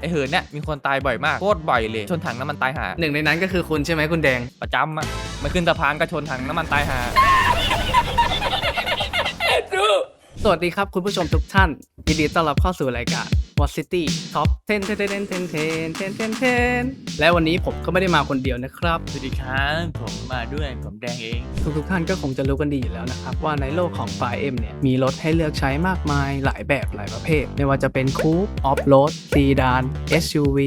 ไอเหินเนี่ยมีคนตายบ่อยมากโคตรบ่อยเลยชนถังน้ำมันตายหาหนึ่งในนั้นก็คือคุณใช่ไหมคุณแดง ประจำอะมาขึ้นสะพานก็ชนถังน้ำมันตายหา สวัสดีครับคุณผู้ชมทุกท่านยินดีต้อนรับเข้าสู่รายการ What City Top 10 10 10 10 10 10 10 10และวันนี้ผมก็ไม่ได้มาคนเดียวนะครับ สวัสดีครับผมมาด้วยผมแดงเอง ทุกทุกๆท่านก็คงจะรู้กันดีอยู่แล้วนะครับ ว่าในโลกของ 5M เนี่ย มีรถให้เลือกใช้มากมายหลายแบบหลายประเภท ไม่ว่าจะเป็นคูปออฟโรดซีดาน SUV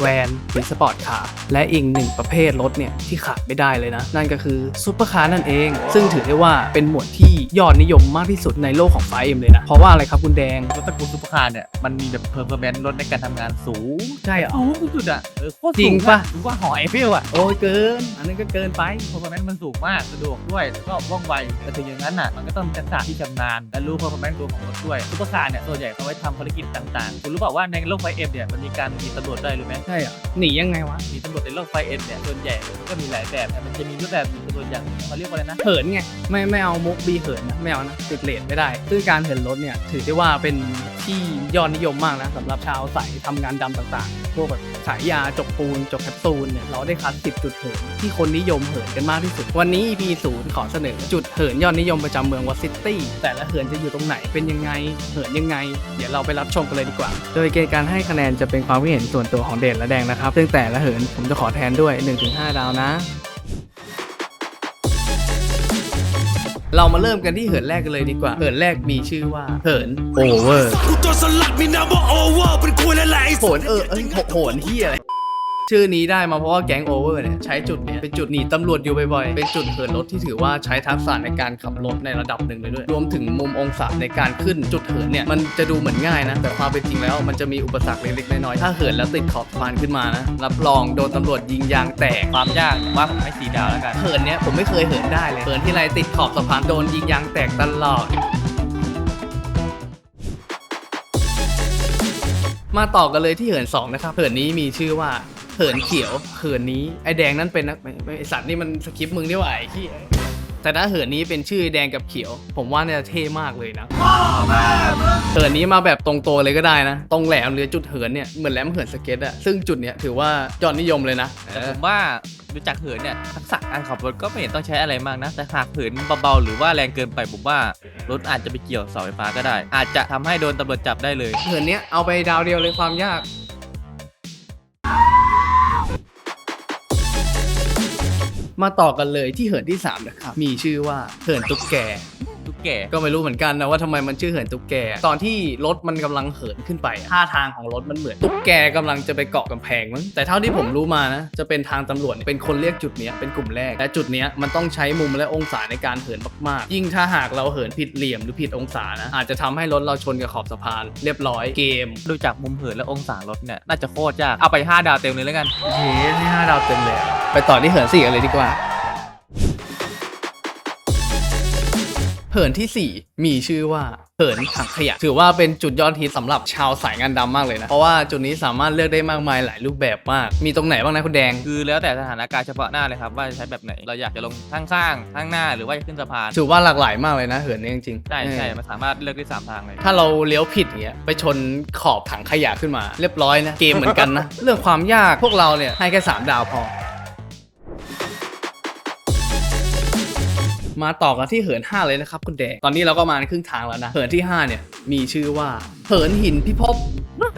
แวนหรือสปอร์ตคาร์และอีกหนึ่งประเภทรถเนี่ยที่ขาดไม่ได้เลยนะ นั่นก็คือซูเปอร์คาร์นั่นเอง ซึ่งถือได้ว่าเป็นหมวดที่ยอดนิยมมากที่สุดในโลกของ 5M เลยนะเพราะว่าอะไรครับคุณแดงรถตระกูลซุปเปอร์คาร์เนี่ยมันมีแบบเพอร์ฟอร์แมนซ์รถในการทำงานสูงใช่เหรอ สูงสุดอะเออโคตรจริสูงงปะ ถึงว่าหอไอเฟลอะโอ้ยเกิน อันนั้นก็เกินไป เพอร์ฟอร์แมนซ์มันสูงมากสะดวกด้วยแล้วก็ว่องไวแต่ถึงอย่างนั้นอะมันก็ต้องมีทักษะที่ชำนาญและรู้เพอร์ฟอร์แมนซ์ตัวของรถด้วยซุปเปอร์คาร์เนี่ยส่วนใหญ่เขาไว้ทำภารกิจต่างๆ คุณรู้เปล่าว่าในโลกไฟเอ็มเนี่ยมันมีการมีตำรวจด้วยรู้ไหม ใช่เหรอหนียังไงวะ มีตำรวจในโลกไฟเอ็มเนี่ยส่วนใหญ่มันก็มีหลายแบบแต่มันจะมีรูปแบบมีตำรวจอย่เขาเรียกว่าอะไรนะเหินไงไม่ไม่เอามุกบีเหินนะไม่เอานะติดเลทไม่ได้ซึ่งการเหินรถเนี่ยถือได้ว่าเป็นที่ยอดนิยมมากนะสำหรับชาวสายทำงานดำต่างๆ พวกแบบขายยาจกปูนจกแคปซูลเนี่ยเราได้คัด10จุดเหินที่คนนิยมเหินกันมากที่สุด วันนี้ EP ศูนย์ขอเสนอจุดเหินยอดนิยมประจำเมืองวอซิตี้แต่ละเหินจะอยู่ตรงไหนเป็นยังไงเหินยังไง เดี๋ยวเราไปรับชมกันเลยดีกว่า โดยเกณฑ์การให้คะแนนจะเป็นความคิดเห็นส่วนตัวของเด่นและแดงนะครับซึ่งแต่ละเหินผมจะขอแทนด้วย 1-5 ดาวนะ เรามาเริ่มกันที่เหินแรกกันเลยดีกว่า เหินแรกมีชื่อว่า เหินโอเวอร์กูตัวสลัดมีนามว่าโอเวอร์เป็นกูและแหละไอ้โหนเออเอ้ยโหนเฮียอะไร ชื่อนี้ได้มาเพราะว่าแก๊งโอเวอร์เนี่ยใช้จุดเนี้ยเป็นจุดหนีตำรวจอยู่บ่อยๆ เป็นจุดเหินรถที่ถือว่าใช้ทักษะในการขับรถในระดับหนึ่งเลยด้วย รวมถึงมุมองศาในการขึ้นจุดเหินเนี่ยมันจะดูเหมือนง่ายนะ แต่ความเป็นจริงแล้วมันจะมีอุปสรรคเล็กๆน้อยๆถ้าเหินแล้วติดขอบสะพานขึ้นมานะรับรองโดนตำรวจยิงยางแตกความยากว่าผมให้สีดาวแล้วกันเหินเนี้ยผมไม่เคยเหินได้เลยเหินที่ไรติดขอบสะพานโดนยิงยางแตกตลอดมาต่อกันเลยที่เหินสองนะครับเหินนี้มีชื่อว่า เหินเขียวเหินนี้ไอแดงนั่นเป็นนักไม่ไม่ไอสัตว์นี่มันสคริปต์มึงนี่หว่าไอ้ที่แต่ถ้าเหินนี้เป็นชื่อแดงกับเขียว ผมว่าเนี่ยเท่มากเลยนะเหินนี้มาแบบตรงตัวเลยก็ได้นะ ตรงแหลมหรือจุดเหินเนี่ยเหมือนแหลมเหินสเก็ตอะซึ่งจุดเนี้ยถือว่ายอดนิยมเลยนะแต่ผมว่าดูจากเหินเนี่ยทักษะการขับรถก็ไม่เห็นต้องใช้อะไรมากนะ แต่หากเหินเบาๆหรือว่าแรงเกินไปผมว่ารถอาจจะไปเกี่ยวเสาไฟฟ้าก็ได้ อาจจะทำให้โดนตำรวจจับได้เลย เหินเนี้ยเอาไปดาวเดียวเลยความยาก มาต่อกันเลยที่เหินที่3นะครับ มีชื่อว่าเหินตุ๊กแกทุก แก่ ก็ไม่รู้เหมือนกันนะว่าทำไมมันชื่อเหินตุ๊กแก ตอนที่รถมันกำลังเหินขึ้นไปอะท่าทางของรถมันเหมือนตุ๊กแกกำลังจะไปเกาะกำแพงมั้งแต่เท่าที่ผมรู้มานะจะเป็นทางตำรวจเป็นคนเรียกจุดเนี้ยเป็นกลุ่มแรกและจุดเนี้ยมันต้องใช้มุมและองศาในการเหินมากๆ ยิ่งถ้าหากเราเหินผิดเหลี่ยมหรือผิดองศานะอาจจะทำให้รถเราชนกับขอบสะพาน เรียบร้อยเกม ดูจากมุมเหินและองศารถเนี่ยน่าจะโคตรยาก เอาไป 5 ดาวเต็มเลยแล้วกันโอเคให้ห้าดาวเต็มเลยอะไปต่อที่เหินสี่กันเลยดีกว่า เหินที่ 4 มีชื่อว่าเหินถังขยะ ถือว่าเป็นจุดยอดฮิตสำหรับชาวสายงานดำมากเลยนะ เพราะว่าจุดนี้สามารถเลือกได้มากมายหลายรูปแบบมาก มีตรงไหนบ้างนะคุณแดง คือแล้วแต่สถานการณ์เฉพาะหน้าเลยครับว่าจะใช้แบบไหน เราอยากจะลงข้างข้างๆข้างหน้าหรือว่าจะขึ้นสะพาน ถือว่าหลากหลายมากเลยนะเหินนี้จริงๆใช่ใช่เออมันสามารถเลือกได้สามทางเลย ถ้าเราเลี้ยวผิดอย่างเงี้ยไปชนขอบถังขยะขึ้นมา เรียบร้อยนะเกมเหมือนกันนะ เรื่องความยากพวกเราเนี่ยให้แค่สามดาวพอ มาต่อกันที่เหิน 5 เลยนะครับคุณแดงตอนนี้เราก็มาครึ่งทางแล้วนะ เหินที่ 5 เนี่ย มีชื่อว่า เหินหินพิภพ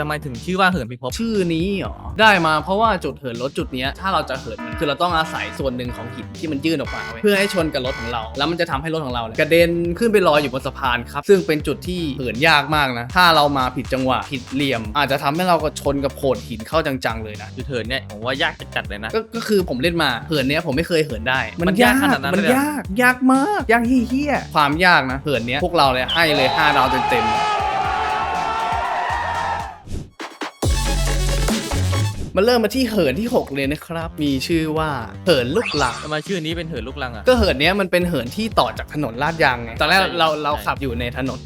ทำไมถึงชื่อว่าเหินพิภพชื่อนี้เหรอ ได้มาเพราะว่าจุดเหินรถจุดเนี้ยถ้าเราจะเหินมันคือเราต้องอาศัยส่วนหนึ่งของหินที่มันยื่นออกมาเว้ยเพื่อให้ชนกับรถของเรา แล้วมันจะทำให้รถของเราเนี่ยกระเด็นขึ้นไปลอยอยู่บนสะพานครับ ซึ่งเป็นจุดที่เหินยากมากนะ ถ้าเรามาผิดจังหวะผิดเหลี่ยม อาจจะทำให้เราก็ชนกับโขดหินเข้าจังๆเลยนะจุดเหินเนี่ยผมว่ายากจัดๆเลยนะก็ก็คือผมเล่นมาเหินเนี้ยผมไม่เคยเหินได้ มันยากขนาดนั้นมันเลยเหรอยากยากมาก ยากเฮี้ยๆความยากนะเหินเนี้ยพวกเราเลยให้เลย 5 ดาวเต็มๆ มาเริ่มมาที่เหินที่ 6 เลยนะครับ มีชื่อว่าเหินลูกหลัง ทำไมชื่อนี้เป็นเหินลูกลังอะ ก็เหินเนี้ยมันเป็นเหินที่ต่อจากถนนลาดยางไง ตอนแรกใช่ เราเราใช่ขับอยู่ในถนน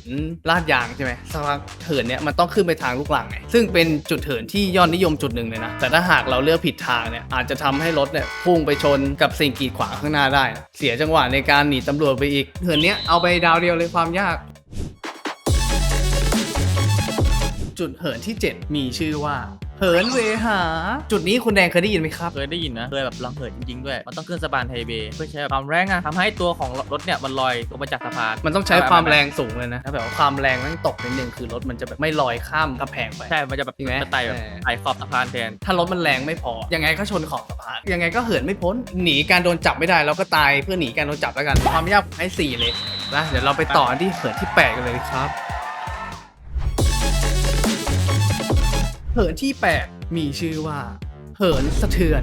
ลาดยางใช่ไหมสักพักเหินเนี้ยมันต้องขึ้นไปทางลูกหลังไง ซึ่งเป็นจุดเหินที่ยอดนิยมจุดหนึ่งเลยนะ แต่ถ้าหากเราเลือกผิดทางเนี่ยอาจจะทำให้รถเนี่ยพุ่งไปชนกับสิ่งกีดขวางข้างหน้าได้นะเสียจังหวะในการหนีตำรวจไปอีก เหินเนี้ยเอาไปดาวเดียวเลยความยาก จุดเหินที่ 7 มีชื่อว่า เหินเวหา จุดนี้คุณแดงเคยได้ยินไหมครับ เคยได้ยินนะ เคยแบบลองเหินจริงๆด้วย มันต้องขึ้นสะพานไฮเวย์เพื่อใช้ความแรงอะทำให้ตัวของรถเนี่ยมันลอยลงมาจากสะพาน มันต้องใช้ความแรงสูงเลยนะถ้าแบบว่าความแรงมันตกนิดนึงคือรถมันจะแบบไม่ลอยข้ามกำแพงไป ใช่ มันจะแบบจริงไหมจะไต่แบบเออไต่ขอบสะพานแทน ถ้ารถมันแรงไม่พอ ยังไงก็ชนขอบสะพาน ยังไงก็เหินไม่พ้น หนีการโดนจับไม่ได้เราก็ตายเพื่อหนีการโดนจับแล้วกัน ความยากให้สี่เลยนะเดี๋ยวเราไปต่อที่เหินที่แปดกันเลยครับ หินที่ 8 มีชื่อว่าเหินสะเทือน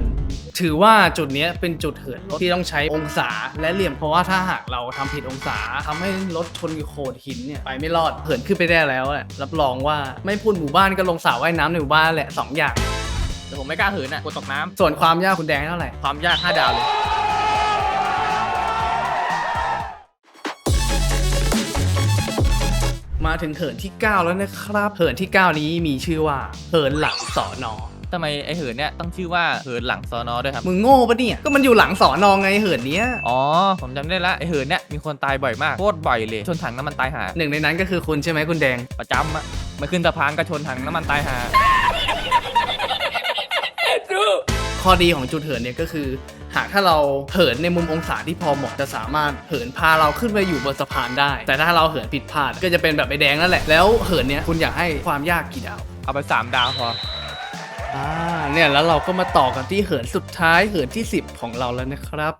ถือว่าจุดเนี้ยเป็นจุดเหินรถที่ต้องใช้องศาและเหลี่ยมเพราะว่าถ้าหากเราทำผิดองศาทำให้รถชนกับโขดหินเนี่ยไปไม่รอดเหินขึ้นไปได้แล้วอะรับรองว่าไม่พูดหมู่บ้านก็ลงสระว่ายน้ำในหมู่บ้านแหละสองอย่างแต่ผมไม่กล้าเหินอะกลัวตกน้ำส่วนความยากคุณแดงให้เท่าไหร่ความยาก5ดาวเลย มาถึงเหินที่ 9 แล้วนะครับ เหินที่ 9 นี้มีชื่อว่าเหินหลังสอนอทำไมไอเหินเนี่ยต้องชื่อว่าเหินหลังซอนอด้วยครับมึงโง่ปะเนี่ยก็มันอยู่หลังสอนอไงเหินเนี้ยอ๋อผมจำได้ละไอเหินเนี่ยมีคนตายบ่อยมากโคตรบ่อยเลยชนถังน้ำมันตายหาหนึ่งในนั้นก็คือคุณใช่ไหมคุณแดงประจำอะมาขึ้นสะพานก็ชนถังน้ำมันตายหาข้อดีของจุดเหินเนี่ยก็คือ หากถ้าเราเหินในมุมองศาที่พอเหมาะจะสามารถเหินพาเราขึ้นไปอยู่บนสะพานได้ แต่ถ้าเราเหินผิดพลาดก็จะเป็นแบบไอแดงนั่นแหละแล้วเหินเนี่ยคุณอยากให้ความยากกี่ดาวเอาไป3ดาวพออ่าเนี่ยแล้วเราก็มาต่อกันที่เหินสุดท้ายเหินที่ 10 ของเราแล้วนะครับ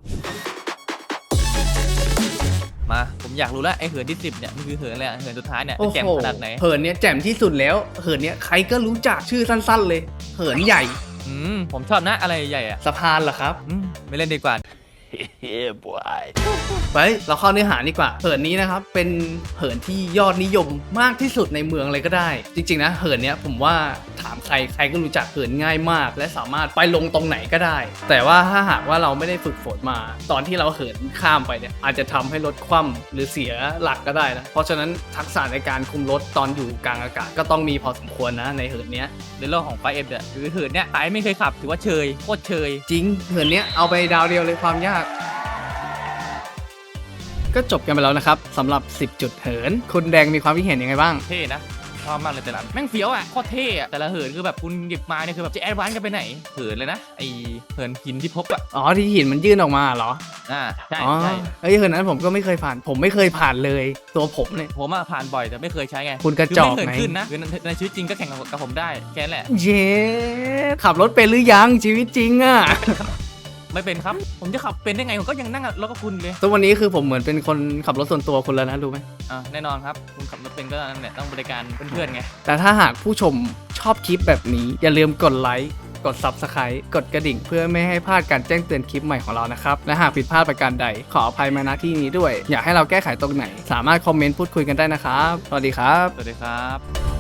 มาผมอยากรู้แล้วไอเหินที่10เนี่ยมันคือเหินอะไรอะเหินสุดท้ายเนี่ยโอ้จะแจ่มโหขนาดไหนเหินเนี่ยแจ่มที่สุดแล้ว เหินเนี่ยใครก็รู้จักชื่อสั้นๆเลย เหินใหญ่ อืมผมชอบนะอะไรใหญ่อะสะพานเหรอครับอืม ไม่เล่นดีกว่า ไปเราเข้าเนื้อหาดีกว่า เหินนี้นะครับ เป็นเหินที่ยอดนิยมมากที่สุดในเมืองเลยก็ได้ จริง ๆ นะ เหินเนี้ยผมว่าถามใครใครก็รู้จักเหินง่ายมาก และสามารถไปลงตรงไหนก็ได้ แต่ว่าถ้าหากว่าเราไม่ได้ฝึกฝนมา ตอนที่เราเหินข้ามไปเนี่ยอาจจะทำให้รถคว่ำหรือเสียหลักก็ได้นะ เพราะฉะนั้นทักษะในการคุมรถตอนอยู่กลางอากาศก็ต้องมีพอสมควรนะในเหินเนี้ยในโลกของไฟเอ็มเนี่ยคือเหินเนี่ยตายไม่เคยขับถือว่าเชยโคตรเชย จริงเหินเนี้ยเอาไปดาวเดียวเลยความยากก็จบกันไปแล้วนะครับสำหรับ 10 จุดเหิน คุณแดงมีความคิดเห็นยังไงบ้าง เท่นะชอบมากเลยแต่ละอันแม่งเฟี้ยวอะโคตรเท่อะแต่ละเหินคือแบบคุณหยิบมาเนี่ยคือแบบจะแอดวานซ์กันไปไหนเหินเลยนะไอเหินหินที่พบอะอ๋อที่หินมันยื่นออกมาเหรออ่าใช่อ๋อใช่เอ้ยเหินนั้นผมก็ไม่เคยผ่าน ผมไม่เคยผ่านเลย ตัวผมเนี่ย ผมอะผ่านบ่อยแต่ไม่เคยใช้ไงคุณกระจอกคือไม่ไหนเหินขึ้นนะคือในในชีวิตจริงก็แข่งกับกับผมได้แค่นั้นแหละ เย้ขับรถเป็นหรือยังชีวิตจริงอะ ไม่เป็นครับ ผมจะขับเป็นได้ไงผมก็ยังนั่งรถกับคุณเลยตัววันนี้คือผมเหมือนเป็นคนขับรถส่วนตัวคุณแล้วนะรู้ไหมอ่าแน่นอนครับคุณขับรถเป็นก็นั่นแหละต้องบริการเพื่อนๆไงแต่ถ้าหากผู้ชมชอบคลิปแบบนี้ อย่าลืมกดไลค์กด Subscribe กดกระดิ่งเพื่อไม่ให้พลาดการแจ้งเตือนคลิปใหม่ของเรานะครับ และหากผิดพลาดประการใด ขออภัยมาณที่นี้ด้วย อยากให้เราแก้ไขตรงไหน สามารถคอมเมนต์พูดคุยกันได้นะครับ สวัสดีครับ สวัสดีครับ